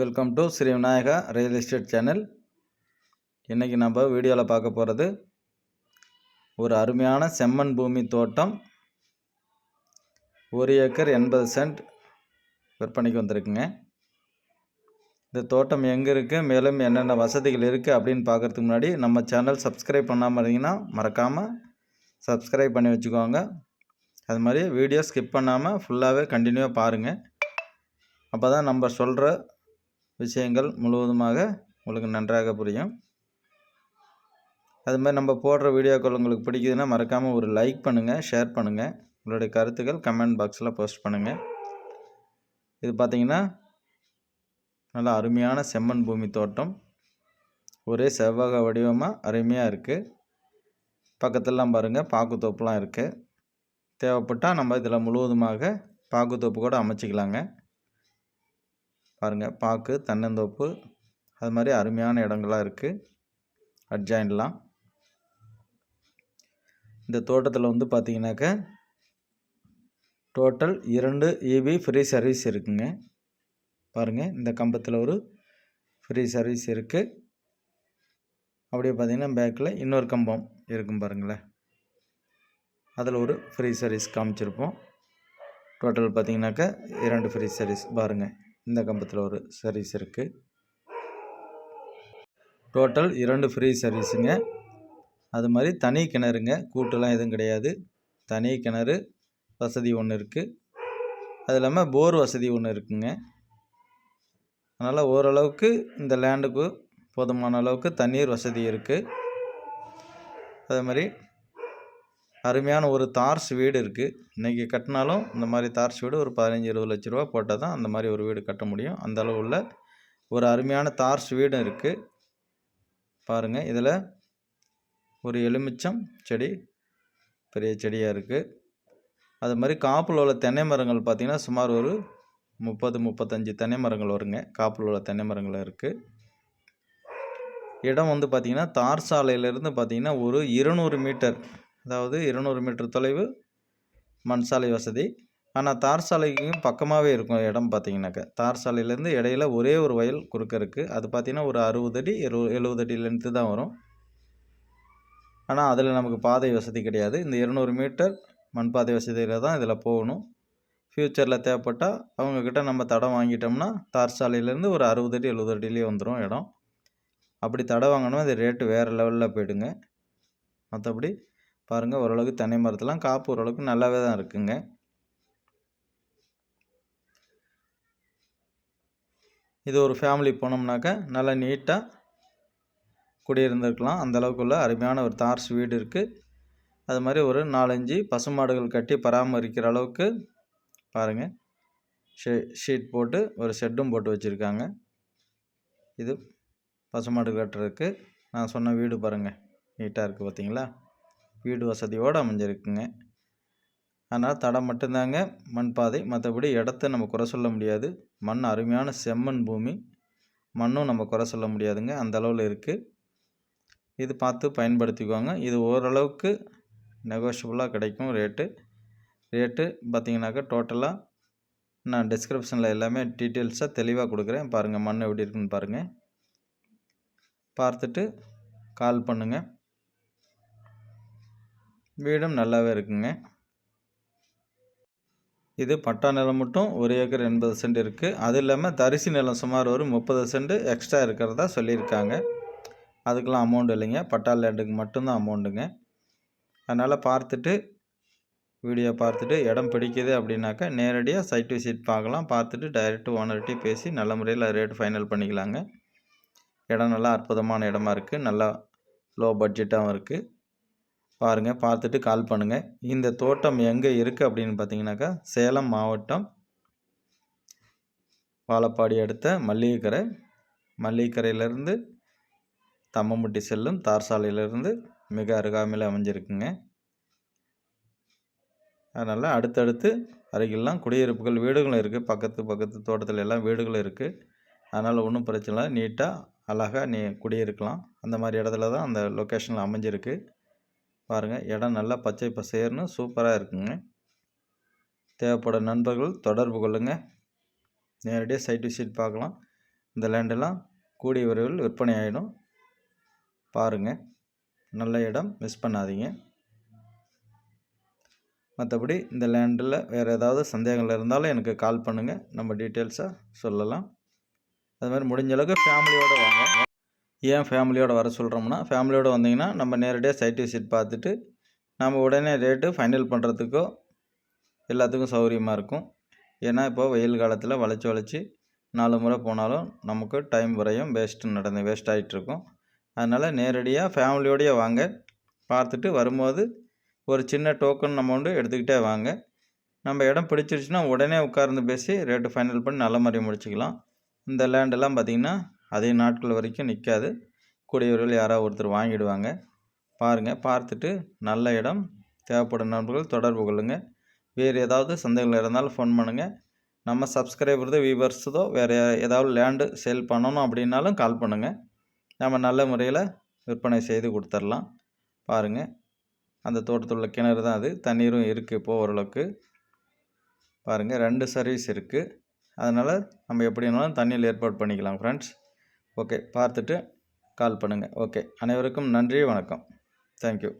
Welcome to Sri Vinayaka real estate channel இன்றைக்கி நம்ம வீடியோவில் பார்க்க போகிறது ஒரு அருமையான செம்மண் பூமி தோட்டம். ஒரு ஏக்கர் எண்பது சென்ட் விற்பனைக்கு வந்திருக்குங்க. இந்த தோட்டம் எங்கே இருக்குது மேலும் என்னென்ன வசதிகள் இருக்குது அப்படின்னு பார்க்குறதுக்கு முன்னாடி நம்ம சேனல் சப்ஸ்கிரைப் பண்ணாமல் இருந்தீங்கன்னா மறக்காமல் சப்ஸ்கிரைப் பண்ணி வச்சுக்கோங்க. அது மாதிரி வீடியோ ஸ்கிப் பண்ணாமல் ஃபுல்லாகவே கண்டினியூவாக பாருங்கள் அப்போ தான் நம்ம சொல்கிற விஷயங்கள் முழுவதுமாக உங்களுக்கு நன்றாக புரியும். அது மாதிரி நம்ம போடுற வீடியோக்கள் உங்களுக்கு பிடிக்குதுன்னா மறக்காமல் ஒரு லைக் பண்ணுங்கள் ஷேர் பண்ணுங்கள் உங்களுடைய கருத்துக்கள் கமெண்ட் பாக்ஸில் போஸ்ட் பண்ணுங்கள் இது பார்த்திங்கன்னா நல்லா அருமையான செம்மண் பூமி தோட்டம். ஒரே செவ்வக வடிவமாக அருமையாக இருக்குது பக்கத்துலலாம் பாருங்கள் பாக்குத்தோப்புலாம் இருக்குது தேவைப்பட்டால் நம்ம இதில் முழுவதுமாக பாக்குத்தோப்பு கூட அமைச்சிக்கலாங்க. பாருங்கள் பாக்கு தென்னந்தோப்பு அது மாதிரி அருமையான இடங்கள்லாம் இருக்குது அட்ஜாயின்லாம் இந்த தோட்டத்தில் வந்து பார்த்தீங்கன்னாக்க டோட்டல் இரண்டு இபி ஃப்ரீ சர்வீஸ் இருக்குங்க. பாருங்கள் இந்த கம்பத்தில் ஒரு ஃப்ரீ சர்வீஸ் இருக்குது அப்படியே பார்த்தீங்கன்னா பேக்கில் இன்னொரு கம்பம் இருக்கும் பாருங்களேன். அதில் ஒரு ஃப்ரீ சர்வீஸ் காமிச்சிருப்போம். டோட்டல் பார்த்தீங்கன்னாக்கா இரண்டு ஃப்ரீ சர்வீஸ் பாருங்கள் இந்த கம்பத்தில் ஒரு சர்வீஸ் இருக்குது டோட்டல் இரண்டு ஃப்ரீ சர்வீஸுங்க அது மாதிரி தனி கிணறுங்க. கூட்டெல்லாம் எதுவும் கிடையாது. தனி கிணறு வசதி ஒன்று இருக்குது அது இல்லாமல் போர் வசதி ஒன்று இருக்குங்க. அதனால் ஓரளவுக்கு இந்த லேண்டுக்கு போதுமான அளவுக்கு தண்ணீர் வசதி இருக்குது அதே மாதிரி அருமையான ஒரு தார்ஸ் வீடு இருக்குது இன்றைக்கி கட்டினாலும் இந்த மாதிரி தார்ஸ் வீடு ஒரு பதினஞ்சு இருபது லட்ச ரூபா போட்டால் தான் அந்த மாதிரி ஒரு வீடு கட்ட முடியும். அந்த அளவு உள்ள ஒரு அருமையான தார்ஸ் வீடும் இருக்குது பாருங்கள் இதில் ஒரு எலுமிச்சம் செடி பெரிய செடியாக இருக்குது அது மாதிரி காப்பில் உள்ள தென்னை மரங்கள் பார்த்திங்கன்னா சுமார் ஒரு முப்பது முப்பத்தஞ்சு தென்னை மரங்கள் வருங்க. காப்பில் உள்ள தென்னை மரங்கள் இருக்குது இடம் வந்து பார்த்திங்கன்னா தார் சாலையிலேருந்து பார்த்திங்கன்னா ஒரு இருநூறு மீட்டர் அதாவது இருநூறு மீட்டர் தொலைவு மண் சாலை வசதி. ஆனால் தார் சாலைக்கும் பக்கமாகவே இருக்கும் இடம் பார்த்தீங்கன்னாக்கா தார் சாலையிலேருந்து இடையில ஒரே ஒரு வயல் குறுக்க இருக்குது அது பார்த்திங்கன்னா ஒரு அறுபது அடி எழு எழுபது அடி லென்த்து தான் வரும். ஆனால் அதில் நமக்கு பாதை வசதி கிடையாது. இந்த இருநூறு மீட்டர் மண் பாதை வசதியில் தான் இதில் போகணும். ஃப்யூச்சரில் தேவைப்பட்டால் அவங்கக்கிட்ட நம்ம தடம் வாங்கிட்டோம்னா தார் சாலையிலேருந்து ஒரு அறுபது அடி எழுபது அடியிலேயே வந்துடும் இடம். அப்படி தடை வாங்கினோம் இது ரேட்டு வேறு லெவலில் போயிடுங்க. மற்றபடி பாருங்கள் ஓரளவுக்கு தென்னை மரத்தெலாம் காப்பு ஓரளவுக்கு நல்லாவே தான் இருக்குங்க. இது ஒரு ஃபேமிலி போனோம்னாக்கா நல்லா நீட்டாக குடியிருந்திருக்கலாம். அந்தளவுக்குள்ள அருமையான ஒரு தார்ஸ் வீடு இருக்குது அது மாதிரி ஒரு நாலஞ்சு பசுமாடுகள் கட்டி பராமரிக்கிற அளவுக்கு பாருங்கள் ஷே ஷீட் போட்டு ஒரு ஷெட்டும் போட்டு வச்சுருக்காங்க. இது பசுமாடு கட்டுறதுக்கு. நான் சொன்ன வீடு பாருங்கள் நீட்டாக இருக்குது பார்த்தீங்களா வீடு வசதியோடு அமைஞ்சிருக்குங்க. அதனால் தடம் மட்டும்தாங்க. மண் பாதை மற்றபடி இடத்த நம்ம குறை சொல்ல முடியாது. மண் அருமையான செம்மண் பூமி. மண்ணும் நம்ம குறை சொல்ல முடியாதுங்க. அந்த அளவில் இருக்குது இது பார்த்து பயன்படுத்திக்குவாங்க இது ஓரளவுக்கு நெகோஷியபுளாக கிடைக்கும் ரேட்டு ரேட்டு பார்த்திங்கனாக்கா டோட்டலாக நான் டிஸ்கிரிப்ஷனில் எல்லாமே டீட்டெயில்ஸாக தெளிவாக கொடுக்குறேன். பாருங்கள் மண் எப்படி இருக்குன்னு பாருங்கள் பார்த்துட்டு கால் பண்ணுங்கள் வீடும் நல்லாவே இருக்குங்க. இது பட்டா நிலம் மட்டும் ஒரு ஏக்கர் எண்பது சென்ட் இருக்குது அது இல்லாமல் தரிசி நிலம் சுமார் ஒரு முப்பது சென்ட் எக்ஸ்ட்ரா இருக்கிறதா சொல்லியிருக்காங்க. அதுக்கெலாம் அமௌண்ட் இல்லைங்க. பட்டா லேண்டுக்கு மட்டும்தான் அமௌண்ட்டுங்க அதனால் பார்த்துட்டு வீடியோ பார்த்துட்டு இடம் பிடிக்குது அப்படின்னாக்கா நேரடியாக சைட் விசிட் பார்க்கலாம். பார்த்துட்டு டைரெக்ட் ஓனர்கிட்டையும் பேசி நல்ல முறையில் ரேட் ஃபைனல் பண்ணிக்கலாங்க. இடம் நல்லா அற்புதமான இடமா இருக்குது நல்லா லோ பட்ஜெட்டாகவும் இருக்குது பாருங்கள் பார்த்துட்டு கால் பண்ணுங்கள் இந்த தோட்டம் எங்கே இருக்குது அப்படின்னு பார்த்தீங்கன்னாக்கா சேலம் மாவட்டம் வாழப்பாடி அடுத்த மல்லிகைக்கரை. மல்லிகைக்கரையிலேருந்து தம்மம்பட்டி செல்லும் தார் சாலையிலேருந்து மிக அருகாமையில் அமைஞ்சிருக்குங்க. அதனால் அடுத்தடுத்து அருகிலாம் குடியிருப்புகள் வீடுகளும் இருக்குது பக்கத்து பக்கத்து தோட்டத்தில் எல்லாம் வீடுகளும் இருக்குது அதனால் ஒன்றும் பிரச்சனை இல்லை. நீட்டாக அழகாக நீ குடியிருக்கலாம். அந்த மாதிரி இடத்துல தான் அந்த லொக்கேஷனில் அமைஞ்சிருக்கு. பாருங்கள் இடம் நல்லா பச்சை பசேர்னு சூப்பராக இருக்குங்க. தேவைப்படும் நண்பர்கள் தொடர்பு கொள்ளுங்கள் நேரடியாக சைட் விசிட் பார்க்கலாம். இந்த லேண்டெல்லாம் கூடிய விரைவில் விற்பனை ஆகிடும் பாருங்கள் நல்ல இடம் மிஸ் பண்ணாதீங்க. மற்றபடி இந்த லேண்டில் வேறு ஏதாவது சந்தேகங்கள் இருந்தாலும் எனக்கு கால் பண்ணுங்கள் நம்ம டீட்டெயில்ஸாக சொல்லலாம். அது மாதிரி முடிஞ்ச அளவுக்கு ஃபேமிலியோடு வாங்க. ஏன் ஃபேமிலியோடு வர சொல்கிறோம்னா ஃபேமிலியோடு வந்தீங்கன்னா நம்ம நேரடியாக சைட் விசிட் பார்த்துட்டு நம்ம உடனே ரேட்டு ஃபைனல் பண்ணுறதுக்கோ எல்லாத்துக்கும் சௌகரியமாக இருக்கும். ஏன்னா இப்போ வெயில் காலத்தில் வளைச்சி வளைச்சி நாலு முறை போனாலும் நமக்கு டைம் வரையும் வேஸ்ட்டு நடந்து வேஸ்ட் ஆகிட்டுருக்கும் அதனால் நேரடியாக ஃபேமிலியோடையே வாங்க. பார்த்துட்டு வரும்போது ஒரு சின்ன டோக்கன் அமௌண்ட்டு எடுத்துக்கிட்டே வாங்க. நம்ம இடம் பிடிச்சிருச்சுன்னா உடனே உட்கார்ந்து பேசி ரேட்டு ஃபைனல் பண்ணி நல்ல மாதிரி முடிச்சுக்கலாம். இந்த லேண்டெல்லாம் பார்த்திங்கன்னா அதே நாட்கள் வரைக்கும் நிற்காது கூடியவர்கள் யாராவது ஒருத்தர் வாங்கிடுவாங்க. பாருங்கள் பார்த்துட்டு நல்ல இடம் தேவைப்படும் நண்பர்கள் தொடர்பு கொள்ளுங்கள் வேறு ஏதாவது சந்தேகங்கள் இருந்தாலும் ஃபோன் பண்ணுங்கள் நம்ம சப்ஸ்கிரைபர்தோ வியூவர்ஸுதோ வேறு ஏதாவது லேண்டு சேல் பண்ணணும் அப்படின்னாலும் கால் பண்ணுங்கள் நம்ம நல்ல முறையில் விற்பனை செய்து கொடுத்துர்லாம். பாருங்கள் அந்த தோட்டத்தில் உள்ள கிணறு தான் அது. தண்ணீரும் இருக்குது இப்போ ஓரளவுக்கு. பாருங்கள் ரெண்டு சர்வீஸ் இருக்குது அதனால் நம்ம எப்படி வேணாலும் தண்ணியில் ஏற்பாடு பண்ணிக்கலாம் ஃப்ரெண்ட்ஸ் ஓகே பார்த்துட்டு கால் பண்ணுங்கள் ஓகே அனைவருக்கும் நன்றி வணக்கம். தேங்க்யூ